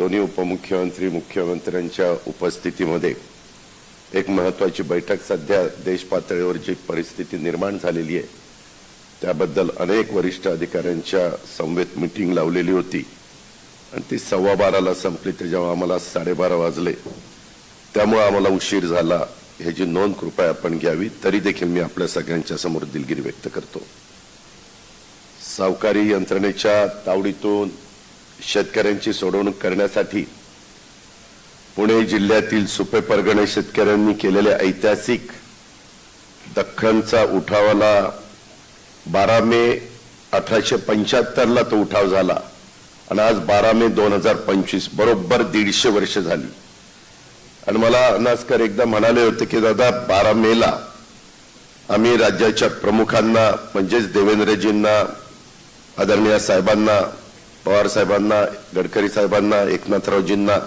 दोन्ही उपमुख्यमंत्री मुख्यमंत्र्यांच्या उपस्थितीमध्ये एक महत्वाची बैठक सध्या देश पातळीवर जी परिस्थिती निर्माण झालेली आहे त्याबद्दल अनेक वरिष्ठ अधिकाऱ्यांच्या संवेद मिटिंग लावलेली होती. आणि ती सव्वा बाराला संपली त्याच्यामुळे आम्हाला साडेबारा वाजले त्यामुळे आम्हाला उशीर झाला. ह्याची नोंद कृपया आपण घ्यावी तरी देखील मी आपल्या सगळ्यांच्या समोर दिलगिरी व्यक्त करतो. सावकारी यंत्रणेच्या तावडीतून शेतकऱ्यांची सोडवणूक करण्यासाठी पुणे जिल्ह्यातील सुपे परगणे शेतकऱ्यांनी केलेल्या ऐतिहासिक दख्खनचा उठावाला बारा मे अठराशे पंच्याहत्तरला तो उठाव झाला. आणि आज बारा मे दोन हजार पंचवीस बरोबर दीडशे वर्ष झाली. आणि मला अनासकर एकदा म्हणाले होते की दादा बारा मेला आम्ही राज्याच्या प्रमुखांना म्हणजेच देवेंद्रजींना आदरणीय साहेबांना पवार साहेबांना गडकरी साहेबांना एकनाथरावजींना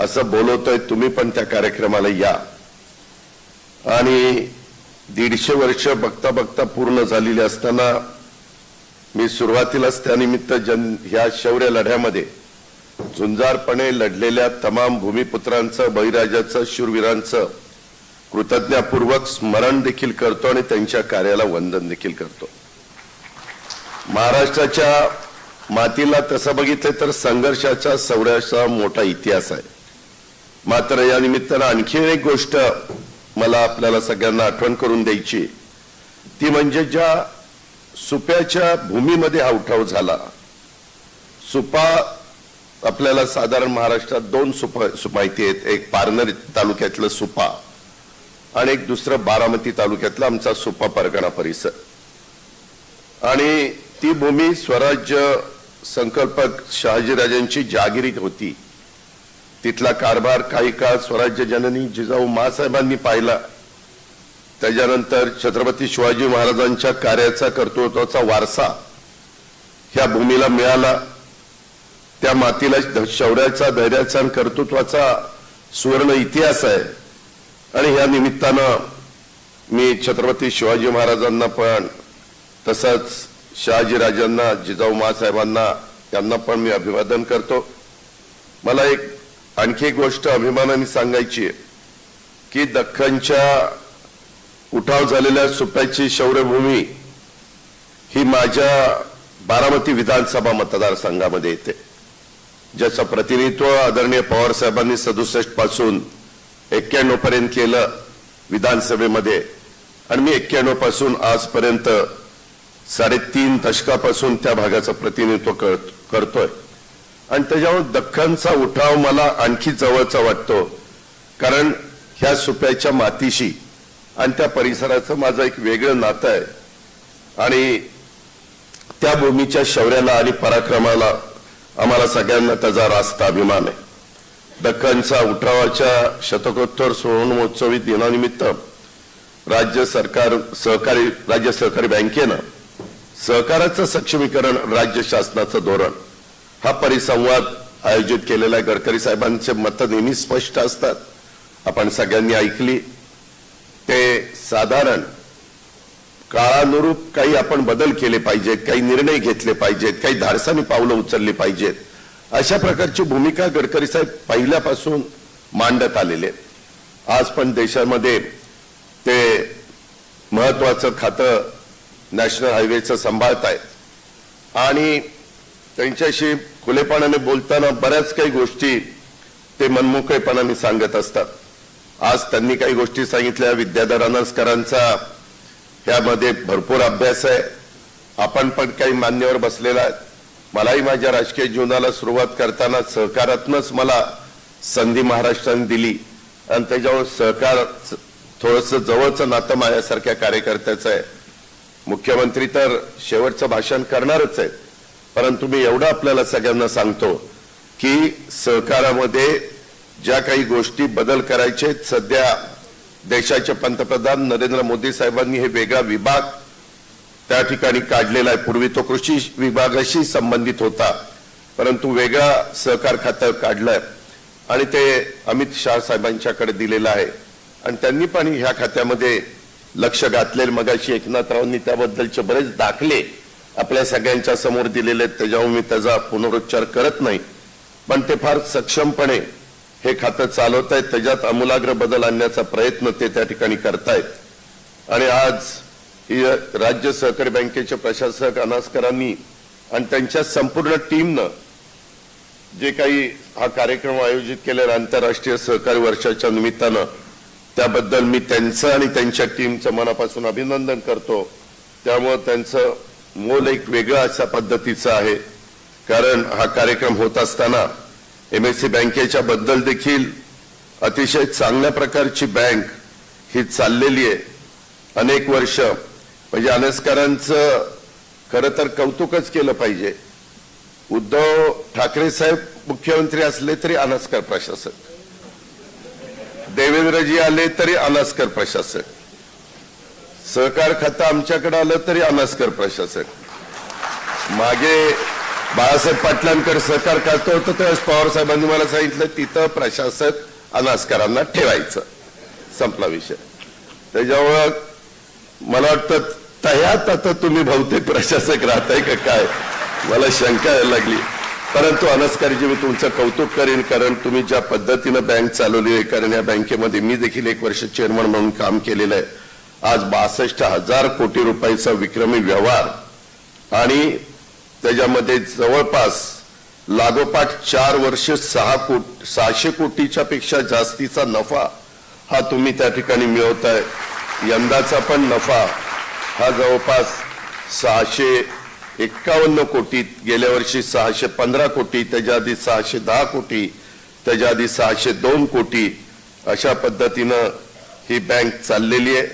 असं बोलवतोय तुम्ही पण त्या कार्यक्रमाला या. आणि दीडशे वर्ष बघता बघता पूर्ण झालेली असताना मी सुरुवातीलाच त्यानिमित्त जन ह्या शौर्य लढ्यामध्ये झुंजारपणे लढलेल्या तमाम भूमिपुत्रांचं बळीराजाचं शूरवीरांचं कृतज्ञापूर्वक स्मरण देखील करतो आणि त्यांच्या कार्याला वंदन देखील करतो. महाराष्ट्राच्या मातीला तसं बघितलं तर संघर्षाचा सौर्याचा मोठा इतिहास आहे. मात्र या निमित्तानं आणखी एक गोष्ट मला आपल्याला सगळ्यांना आठवण करून द्यायची. ती म्हणजे ज्या सुप्याच्या भूमीमध्ये हा उठाव झाला. सुपा आपल्याला साधारण महाराष्ट्रात दोन सुपा सुमाहिती आहेत. एक पारनेर तालुक्यातलं सुपा आणि एक दुसरं बारामती तालुक्यातला आमचा सुपा परगणा परिसर. आणि ती भूमी स्वराज्य संकल्पक शहाजीराजांची जागिरी होती. तिथला कारभार काही काळ स्वराज्य जननी जिजाऊ मासाहेबांनी पाहिला. त्याच्यानंतर छत्रपती शिवाजी महाराजांच्या कार्याचा कर्तृत्वाचा वारसा ह्या भूमीला मिळाला. त्या मातीला शौर्याचा धैर्याचा आणि कर्तृत्वाचा सुवर्ण इतिहास आहे. आणि ह्या निमित्तानं मी छत्रपती शिवाजी महाराजांना पण तसंच शहाजीराजांना जिजाऊ मासाहेबांना त्यांना पण मी अभिवादन करतो. मला एक आणखी एक गोष्ट अभिमानाने सांगायची आहे की दख्खनच्या उठाव झालेल्या सुप्याची शौर्यभूमी ही माझ्या बारामती विधानसभा मतदारसंघामध्ये येते. ज्याचं प्रतिनिधित्व आदरणीय पवार साहेबांनी सदुसष्टपासून एक्क्याण्णव पर्यंत केलं विधानसभेमध्ये. आणि मी एक्क्याण्णवपासून आजपर्यंत साडेतीन दशकापासून त्या भागाचं प्रतिनिधित्व कर- करतोय. आणि त्याच्यावर दख्खनचा उठाव मला आणखी जवळचा वाटतो. कारण ह्या सुप्याच्या मातीशी आणि त्या परिसराचं माझं एक वेगळं नातं आहे. आणि त्या भूमीच्या शौर्याला आणि पराक्रमाला आम्हाला सगळ्यांना त्याचा रास्त अभिमान आहे. दख्खनचा उठावाच्या शतकोत्तर सुवर्ण महोत्सवी दिनानिमित्त राज्य सरकार सहकारी राज्य सहकारी बँकेनं सहकाराचं सक्षमीकरण राज्य शासनाचं धोरण. हा परिसंवाद आयोजित केलेला आहे गडकरी साहेबांचे मतं नेहमी स्पष्ट असतात. आपण सगळ्यांनी ऐकली. ते साधारण काळानुरूप काही आपण बदल केले पाहिजेत काही निर्णय घेतले पाहिजेत काही धाडसानी पावलं उचलली पाहिजेत. अशा प्रकारची भूमिका गडकरी साहेब पहिल्यापासून मांडत आलेले. आहेत. आज पण देशामध्ये ते महत्वाचं खातं नॅशनल हायवेचं सांभाळत आहेत आणि त्यांच्याशी खुलेपणाने बोलताना बऱ्याच काही गोष्टी ते मनमोकळेपणाने सांगत असतात. आज त्यांनी काही गोष्टी सांगितल्या. विद्याधर अनसकरांचा त्यामध्ये भरपूर अभ्यास आहे. आपण पण काही मान्यवर बसलेला आहे. मलाही माझ्या राजकीय जीवनाला सुरुवात करताना सहकारातूनच मला संधी महाराष्ट्राने दिली. आणि त्याच्यावर सहकार थोडंसं जवळचं नातं माझ्यासारख्या कार्यकर्त्याचं आहे. मुख्यमंत्री तर शेवटचं भाषण करणारच आहेत. परंतु मी एवढं आपल्याला सगळ्यांना सांगतो की सहकारामध्ये ज्या काही गोष्टी बदल करायचे सध्या देशाचे पंतप्रधान नरेंद्र मोदी साहेबांनी हे वेगळा विभाग त्या ठिकाणी काढलेला आहे. पूर्वी तो कृषी विभागाशी संबंधित होता परंतु वेगळा सहकार खातं काढलंय. आणि ते अमित शाह साहेबांच्याकडे दिलेलं आहे. आणि त्यांनी पण ह्या खात्यामध्ये लक्ष घातलेलं मगाशी एकनाथरावांनी त्याबद्दलचे बरेच दाखले आपल्या सगळ्यांच्या समोर दिलेले आहेत. त्याच्यावर मी त्याचा पुनरुच्चार करत नाही. पण ते फार सक्षमपणे हे खातं चालवत आहेत. त्याच्यात आमूलाग्र बदल आणण्याचा प्रयत्न ते त्या ठिकाणी करतायत. आणि आज ही राज्य सहकारी बँकेचे प्रशासक अनास्करांनी आणि त्यांच्या संपूर्ण टीमनं जे काही हा कार्यक्रम आयोजित केलेला आंतरराष्ट्रीय सहकारी वर्षाच्या निमित्तानं त्याबद्दल मी त्यांचं आणि त्यांच्या टीमचं मनापासून अभिनंदन करतो. त्यामुळं त्यांचं मोल एक वेगळं अशा पद्धतीचं आहे. कारण हा कार्यक्रम होत असताना एमएससी बँकेच्या बद्दल देखील अतिशय चांगल्या प्रकारची बँक ही चाललेली आहे. अनेक वर्ष म्हणजे अनस्कारांचं खरं तर कौतुकच केलं पाहिजे. उद्धव ठाकरे साहेब मुख्यमंत्री असले तरी अनस्कार प्रशासक. देवेंद्रजी आले तरी अनास्कर प्रशासक. सहकार खातं आमच्याकडे आलं तरी अनास्कर प्रशासक. मागे बाळासाहेब पाटलांकर सहकार खातं होतं त्यावेळेस पवार साहेबांनी मला सांगितलं तिथं प्रशासक अनास्करांना ठेवायचं. संपला विषय. त्याच्यामुळं मला वाटतं तयात आता तुम्ही बहुतेक प्रशासक राहताय का काय? मला शंका यायला लागली. परंतु अनस्कारीजी मी तुमचं कौतुक करेन कारण तुम्ही ज्या पद्धतीनं बँक चालवली आहे कारण या बँकेमध्ये मी देखील एक वर्ष चेअरमन म्हणून काम केलेलं आहे. आज बासष्ट हजार कोटी रुपयाचा विक्रमी व्यवहार आणि त्याच्यामध्ये जवळपास लागोपाठ चार वर्ष सहा कोट सहाशे कोटीच्या पेक्षा जास्तीचा नफा हा तुम्ही त्या ठिकाणी मिळवताय. यंदाचा पण नफा हा जवळपास सहाशे एक्कावन्न कोटी गेल्या वर्षी सहाशे पंधरा कोटी त्याच्या आधी सहाशे दहा कोटी त्याच्या आधी सहाशे दोन कोटी अशा पद्धतीनं ही बँक चाललेली आहे.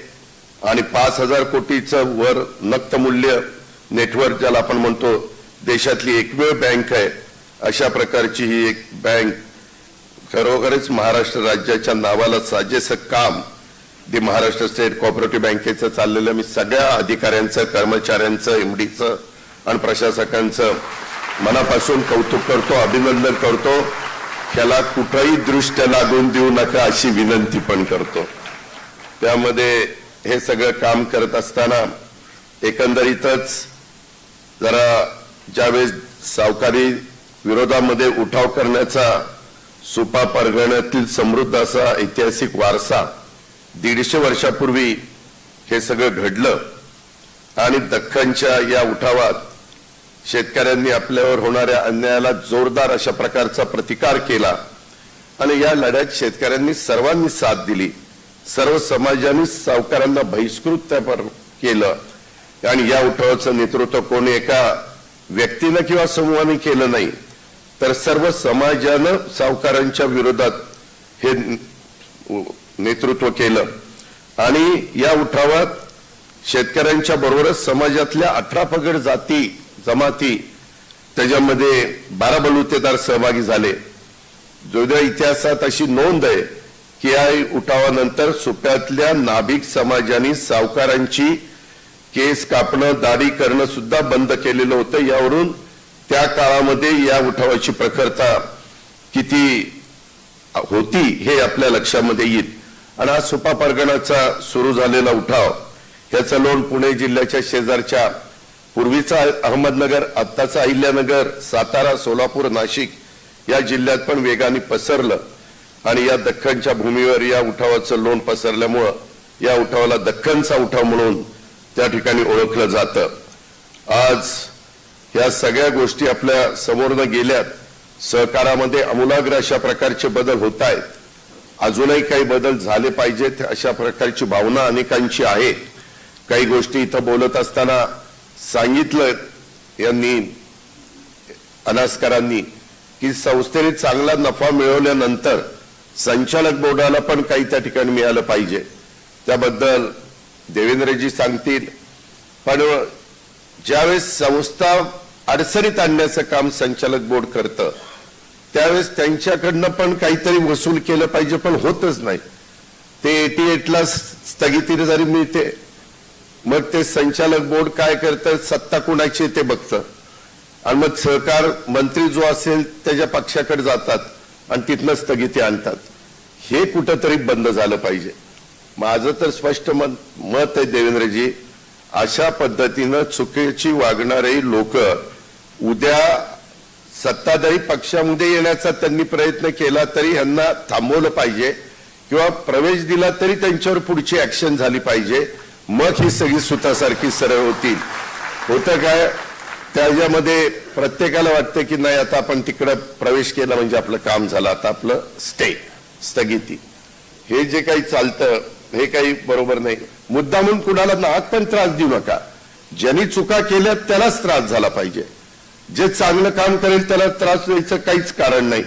आणि पाच हजार कोटीचं वर नक्त मूल्य नेटवर्क ज्याला आपण म्हणतो देशातली एकमेव बँक आहे अशा प्रकारची ही एक बँक खरोखरच महाराष्ट्र राज्याच्या नावाला साजेसं काम दि महाराष्ट्र स्टेट कॉपरेटिव्ह बँकेचं चाललेलं मी सगळ्या अधिकाऱ्यांचं कर्मचाऱ्यांचं एमडीचं आणि प्रशासकांचं मनापासून कौतुक करतो अभिनंदन करतो. त्याला कुठंही दृष्ट्या लागून देऊ नका अशी विनंती पण करतो. त्यामध्ये हे सगळं काम करत असताना एकंदरीतच जरा ज्यावेळेस सावकारी विरोधामध्ये उठाव करण्याचा सुपा परगण्यातील समृद्ध असा ऐतिहासिक वारसा दीडशे वर्षापूर्वी हे सगळं घडलं. आणि दख्खनच्या या उठावात शेतकऱ्यांनी आपल्यावर होणाऱ्या अन्यायाला जोरदार अशा प्रकारचा प्रतिकार केला आणि या लढ्यात शेतकऱ्यांनी सर्वांनी साथ दिली. सर्व समाजाने सावकारांना बहिष्कृत केलं. आणि या उठावाचं नेतृत्व कोणी एका व्यक्तीनं किंवा समूहाने केलं नाही तर सर्व समाजानं सावकारांच्या विरोधात हे नेतृत्व केलं. आणि या उठावात शेतकऱ्यांच्या बरोबरच समाजातल्या अठरा पगड जाती जमाती त्याच्यामध्ये बारा बलुतेदार सहभागी झाले. जुन्या इतिहासात अशी नोंद आहे की या उठावानंतर सुप्यातल्या नाभिक समाजाने सावकारांची केस कापणं दाढी करणं सुद्धा बंद केलेलं होतं. यावरून त्या काळामध्ये या उठावाची प्रखरता किती होती हे आपल्या लक्षामध्ये येईल. आणि हा सुपा परगणाचा सुरू झालेला उठाव याचं लोण पुणे जिल्ह्याच्या शेजारच्या पूर्वीचा अहमदनगर आत्ताचा अहिल्यानगर सातारा सोलापूर नाशिक या जिल्ह्यात पण वेगाने पसरलं. आणि या दख्खनच्या भूमीवर या उठावाचं लोण पसरल्यामुळं या उठावाला दख्खनचा उठाव म्हणून त्या ठिकाणी ओळखलं जातं. आज या सगळ्या गोष्टी आपल्या समोरनं गेल्यात. सहकारामध्ये अमूलाग्र अशा प्रकारचे बदल होत आहेत अजूनही काही बदल झाले पाहिजेत अशा प्रकारची भावना अनेकांची आहे. काही गोष्टी इथं बोलत असताना सांगितलं यांनी अनास्करांनी की संस्थेने चांगला नफा मिळवल्यानंतर संचालक बोर्डाला पण काही त्या ठिकाणी मिळालं पाहिजे. त्याबद्दल देवेंद्रजी सांगतील. पण ज्यावेळेस संस्था अडचणीत आणण्याचं काम संचालक बोर्ड करतं त्यावेळेस त्यांच्याकडनं पण काहीतरी वसूल केलं पाहिजे पण होतच नाही. ते एटी एटला स्थगिती जरी मिळते मग ते संचालक बोर्ड काय करतं? सत्ता कुणाची ते बघतं. आणि मग सहकार मंत्री जो असेल त्याच्या पक्षाकडे जातात आणि तिथनं स्थगिती आणतात. हे कुठंतरी बंद झालं पाहिजे. माझं तर स्पष्ट मत मत आहे देवेंद्रजी अशा पद्धतीनं चुकीची वागणारे लोक उद्या सत्ताधारी पक्षामध्ये येण्याचा त्यांनी प्रयत्न केला तरी यांना थांबवलं पाहिजे किंवा प्रवेश दिला तरी त्यांच्यावर पुढची ऍक्शन झाली पाहिजे. मग ही सगळी सुतासारखी सरळ होतील. होतं काय? त्याच्यामध्ये प्रत्येकाला वाटतं की नाही आता आपण तिकडं प्रवेश केला म्हणजे आपलं काम झालं. आता आपलं स्टे स्थगिती. हे जे काही चालतं हे काही बरोबर नाही. मुद्दा म्हणून कुणाला नाक पण त्रास देऊ नका. ज्यांनी चुका केल्या त्यालाच त्रास झाला पाहिजे. जे चांगलं काम करेल त्याला त्रास द्यायचं काहीच कारण नाही.